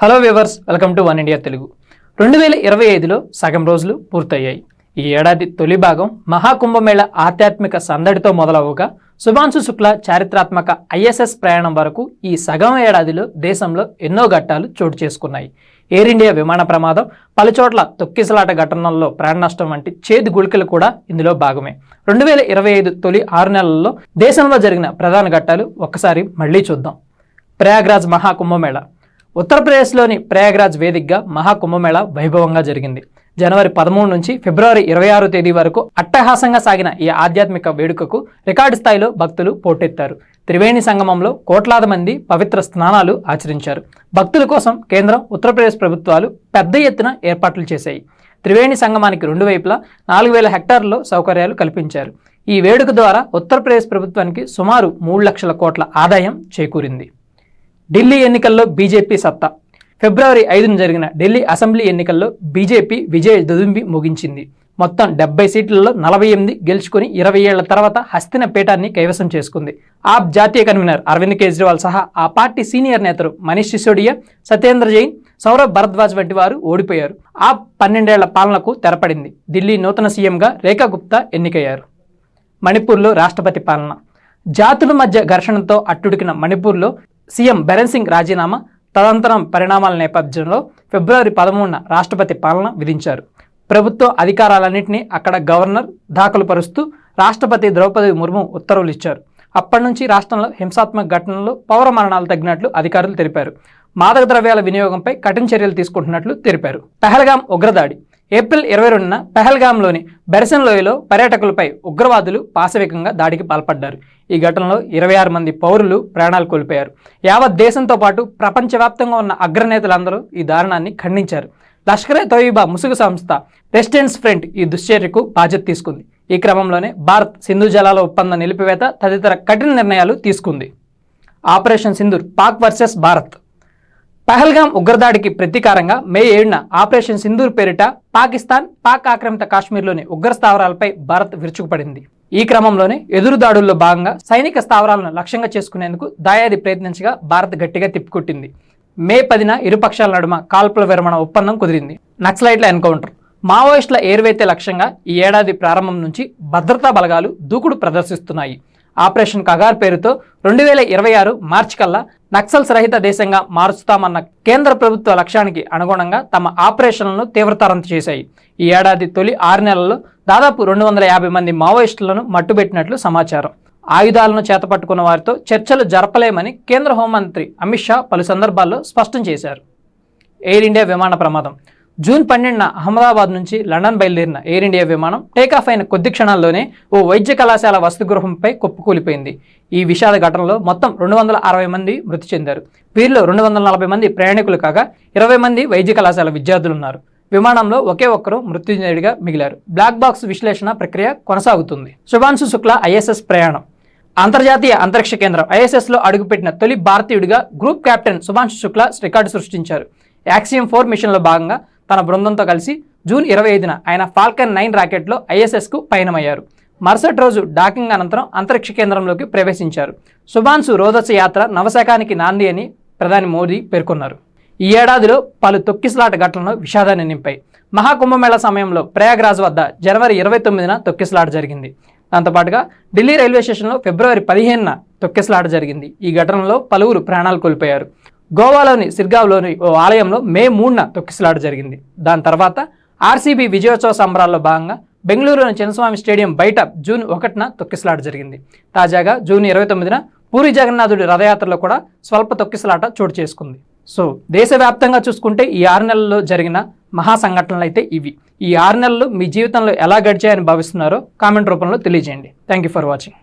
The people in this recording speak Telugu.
Hello viewers welcome to one India Telugu రెండు వేల ఇరవై ఐదులో సగం రోజులు పూర్తయ్యాయి. ఈ ఏడాది తొలి భాగం మహాకుంభమేళ ఆధ్యాత్మిక సందడితో మొదలవగా శుభాంశు శుక్ల చారిత్రాత్మక ఐఎస్ఎస్ ప్రయాణం వరకు ఈ సగం ఏడాదిలో దేశంలో ఎన్నో ఘట్టాలు చోటు చేసుకున్నాయి. ఎయిర్ ఇండియా విమాన ప్రమాదం పలుచోట్ల తొక్కిసలాట ఘటనల్లో ప్రాణ నష్టం వంటి చేదు గుళికలు కూడా ఇందులో భాగమే. రెండు వేల ఇరవై ఐదు తొలి ఆరు నెలల్లో దేశంలో జరిగిన ప్రధాన ఘట్టాలు ఒక్కసారి మళ్ళీ చూద్దాం. ప్రయాగ్రాజ్ మహాకుంభమేళ. ఉత్తరప్రదేశ్లోని ప్రయాగ్రాజ్ వేదికగా మహాకుంభమేళ వైభవంగా జరిగింది. జనవరి పదమూడు నుంచి ఫిబ్రవరి ఇరవై ఆరో తేదీ వరకు అట్టహాసంగా సాగిన ఈ ఆధ్యాత్మిక వేడుకకు రికార్డు స్థాయిలో భక్తులు పోటెత్తారు. త్రివేణి సంగమంలో కోట్లాది మంది పవిత్ర స్నానాలు ఆచరించారు. భక్తుల కోసం కేంద్రం ఉత్తరప్రదేశ్ ప్రభుత్వాలు పెద్ద ఎత్తున ఏర్పాట్లు చేశాయి. త్రివేణి సంగమానికి రెండు వైపులా నాలుగు వేల హెక్టార్లలో సౌకర్యాలు కల్పించారు. ఈ వేడుక ద్వారా ఉత్తరప్రదేశ్ ప్రభుత్వానికి సుమారు మూడు లక్షల కోట్ల ఆదాయం చేకూరింది. ఢిల్లీ ఎన్నికల్లో బీజేపీ సత్తా. ఫిబ్రవరి ఐదున జరిగిన ఢిల్లీ అసెంబ్లీ ఎన్నికల్లో బీజేపీ విజయ దుదుంబి ముగించింది. మొత్తం డెబ్బై సీట్లలో నలభై ఎనిమిది గెలుచుకుని ఇరవై ఏళ్ళ తర్వాత హస్తిన పీఠాన్ని కైవసం చేసుకుంది. ఆప్ జాతీయ కన్వీనర్ అరవింద్ కేజ్రీవాల్ సహా ఆ పార్టీ సీనియర్ నేతలు మనీష్ సిసోడియా సత్యేంద్ర జైన్ సౌరభ్ భరద్వాజ్ వంటి వారు ఓడిపోయారు. ఆ పన్నెండేళ్ళ పాలనకు తెరపడింది. ఢిల్లీ నూతన సీఎంగా రేఖా గుప్తా ఎన్నికయ్యారు. మణిపూర్లో రాష్ట్రపతి పాలన. జాతుల మధ్య ఘర్షణతో అట్టుడికిన మణిపూర్లో సీఎం బెరెన్ సింగ్ రాజీనామా తదనంతరం పరిణామాల నేపథ్యంలో ఫిబ్రవరి పదమూడున రాష్ట్రపతి పాలన విధించారు. ప్రభుత్వ అధికారాలన్నింటినీ అక్కడ గవర్నర్ దాఖలు పరుస్తూ రాష్ట్రపతి ద్రౌపది ముర్ము ఉత్తర్వులు ఇచ్చారు. అప్పటి నుంచి రాష్ట్రంలో హింసాత్మక ఘటనలు పౌర మరణాలు తగ్గినట్లు అధికారులు తెలిపారు. మాదక ద్రవ్యాల వినియోగంపై కఠిన చర్యలు తీసుకుంటున్నట్లు తెలిపారు. పెహల్గాం ఉగ్రదాడి ఏప్రిల్ ఇరవై రెండున పెహల్గామ్లోని బెరసన్ లోయలో పర్యాటకులపై ఉగ్రవాదులు పాశవికంగా దాడికి పాల్పడ్డారు. ఈ ఘటనలో ఇరవై ఆరు మంది పౌరులు ప్రాణాలు కోల్పోయారు. యావత్ దేశంతో పాటు ప్రపంచవ్యాప్తంగా ఉన్న అగ్రనేతలందరూ ఈ దారుణాన్ని ఖండించారు. లష్కరే తోయిబా ముసుగు సంస్థ ప్రెసిడెంట్స్ ఫ్రంట్ ఈ దుశ్చర్యకు బాధ్యత తీసుకుంది. ఈ క్రమంలోనే భారత్ సింధు జలాల ఒప్పందం నిలిపివేత తదితర కఠిన నిర్ణయాలు తీసుకుంది. Operation Sindoor Pak versus Bharat. Pahalgam ఉగ్రదాడికి ప్రతీకారంగా మే ఏడున ఆపరేషన్ సింధూర్ పేరిట పాకిస్తాన్ పాక్ ఆక్రమిత కాశ్మీర్లోని ఉగ్ర స్థావరాలపై భారత్ విరుచుకుపడింది. ఈ క్రమంలోనే ఎదురు దాడుల్లో భాగంగా సైనిక స్థావరాలను లక్ష్యంగా చేసుకునేందుకు దాయాది ప్రయత్నించగా భారత్ గట్టిగా తిప్పికొట్టింది. మే పదిన ఇరుపక్షాల నడుమ కాల్పుల విరమణ ఒప్పందం కుదిరింది. నక్సలైట్ల ఎన్కౌంటర్. మావోయిస్టుల ఏర్వైతే లక్ష్యంగా ఈ ఏడాది ప్రారంభం నుంచి భద్రతా బలగాలు దూకుడు ప్రదర్శిస్తున్నాయి. ఆపరేషన్ కగార్ పేరుతో రెండు వేల ఇరవై ఆరు మార్చి కల్లా నక్సల్స్ రహిత దేశంగా మారుస్తామన్న కేంద్ర ప్రభుత్వ లక్ష్యానికి అనుగుణంగా తమ ఆపరేషన్లను తీవ్రతరం చేశాయి. ఈ ఏడాది తొలి ఆరు నెలల్లో దాదాపు రెండు వందల యాభై మంది మావోయిస్టులను మట్టుబెట్టినట్లు సమాచారం. ఆయుధాలను చేతపట్టుకున్న వారితో చర్చలు జరపలేమని కేంద్ర హోంమంత్రి అమిత్ షా పలు సందర్భాల్లో స్పష్టం చేశారు. ఎయిర్ ఇండియా విమాన ప్రమాదం. జూన్ పన్నెండున అహ్మదాబాద్ నుంచి లండన్ బయలుదేరిన ఎయిర్ ఇండియా విమానం టేకాఫ్ అయిన కొద్ది క్షణాల్లోనే ఓ వైద్య కళాశాల వసతిగృహంపై కుప్పకూలిపోయింది. ఈ విషాద ఘటనలో మొత్తం రెండు వందల అరవై మంది మృతి చెందారు. వీరిలో రెండు వందల నలభై మంది ప్రయాణికులు కాగా ఇరవై మంది వైద్య కళాశాల విద్యార్థులున్నారు. విమానంలో ఒకే ఒక్కరు మృత్యుంజయుడిగా మిగిలారు. బ్లాక్ బాక్స్ విశ్లేషణ ప్రక్రియ కొనసాగుతుంది. శుభాంశు శుక్ల ఐఎస్ఎస్ ప్రయాణం. అంతర్జాతీయ అంతరిక్ష కేంద్రం ఐఎస్ఎస్లో అడుగుపెట్టిన తొలి భారతీయుడిగా group captain Shubhanshu Shukla record సృష్టించారు. యాక్సియం ఫోర్ మిషన్లో భాగంగా తన బృందంతో కలిసి జూన్ ఇరవై ఐదున ఆయన ఫాల్కన్ నైన్ రాకెట్లో ఐఎస్ఎస్కు పయనమయ్యారు. మరుసటి రోజు డాకింగ్ అనంతరం అంతరిక్ష కేంద్రంలోకి ప్రవేశించారు. సుభాన్సు రోదస యాత్ర నవశకానికి నాంది అని ప్రధాని మోదీ పేర్కొన్నారు. ఈ ఏడాదిలో పలు తొక్కిసలాట ఘటనలు విషాదాన్ని నింపాయి. మహాకుంభమేళ సమయంలో ప్రయాగ్రాజ్ వద్ద జనవరి ఇరవై తొమ్మిదిన తొక్కిసలాట జరిగింది. దాంతోపాటుగా ఢిల్లీ రైల్వే స్టేషన్లో ఫిబ్రవరి పదిహేనున తొక్కిసలాట జరిగింది. ఈ ఘటనలో పలువురు ప్రాణాలు కోల్పోయారు. గోవాలోని సిర్గావ్లోని ఓ ఆలయంలో మే మూడున తొక్కిసలాట జరిగింది. దాని తర్వాత ఆర్సీబీ విజయోత్సవ సంబరాల్లో భాగంగా బెంగళూరులోని చిన్నస్వామి స్టేడియం బయట జూన్ ఒకటిన తొక్కిసలాట జరిగింది. తాజాగా జూన్ ఇరవై తొమ్మిదిన పూరి జగన్నాథుడి రథయాత్రలో కూడా స్వల్ప తొక్కిసలాట చోటు చేసుకుంది. సో దేశవ్యాప్తంగా చూసుకుంటే ఈ ఆరు నెలల్లో జరిగిన మహా సంఘటనలు అయితే ఇవి. ఈ ఆరు నెలలు మీ జీవితంలో ఎలా గడిచాయని భావిస్తున్నారో కామెంట్ రూపంలో తెలియజేయండి. Thank you for watching